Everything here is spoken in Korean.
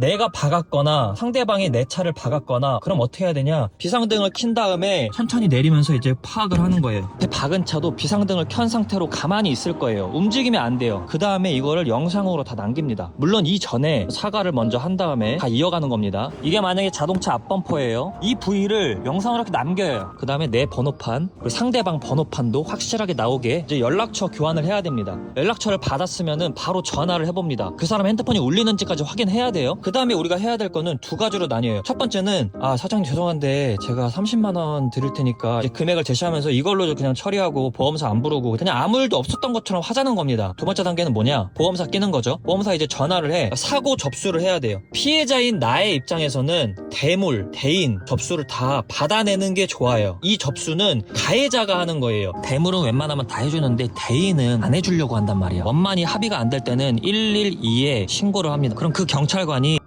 내가 박았거나 상대방이 내 차를 박았거나 그럼 어떻게 해야 되냐? 비상등을 킨 다음에 천천히 내리면서 이제 파악을 하는 거예요. 박은 차도 비상등을 켠 상태로 가만히 있을 거예요. 움직이면 안 돼요. 그 다음에 이거를 영상으로 다 남깁니다. 물론 이 전에 사과를 먼저 한 다음에 다 이어가는 겁니다. 이게 만약에 자동차 앞범퍼예요. 이 부위를 영상으로 이렇게 남겨요. 그 다음에 내 번호판 그리고 상대방 번호판도 확실하게 나오게 이제 연락처 교환을 해야 됩니다. 연락처를 받았으면은 바로 전화를 해봅니다. 그 사람 핸드폰이 울리는지까지 확인해야 돼요. 그 다음에 우리가 해야 될 거는 두 가지로 나뉘어요. 첫 번째는 아 사장님 죄송한데 제가 30만 원 드릴 테니까 금액을 제시하면서 이걸로 그냥 처리하고 보험사 안 부르고 그냥 아무 일도 없었던 것처럼 하자는 겁니다. 두 번째 단계는 뭐냐? 보험사 끼는 거죠. 보험사 이제 전화를 해. 사고 접수를 해야 돼요. 피해자인 나의 입장에서는 대물 대인 접수를 다 받아내는 게 좋아요. 이 접수는 가해자가 하는 거예요. 대물은 웬만하면 다 해주는데 대인은 안 해주려고 한단 말이야 원만히 합의가 안 될 때는 112에 신고를 합니다. 그럼 그 경찰관이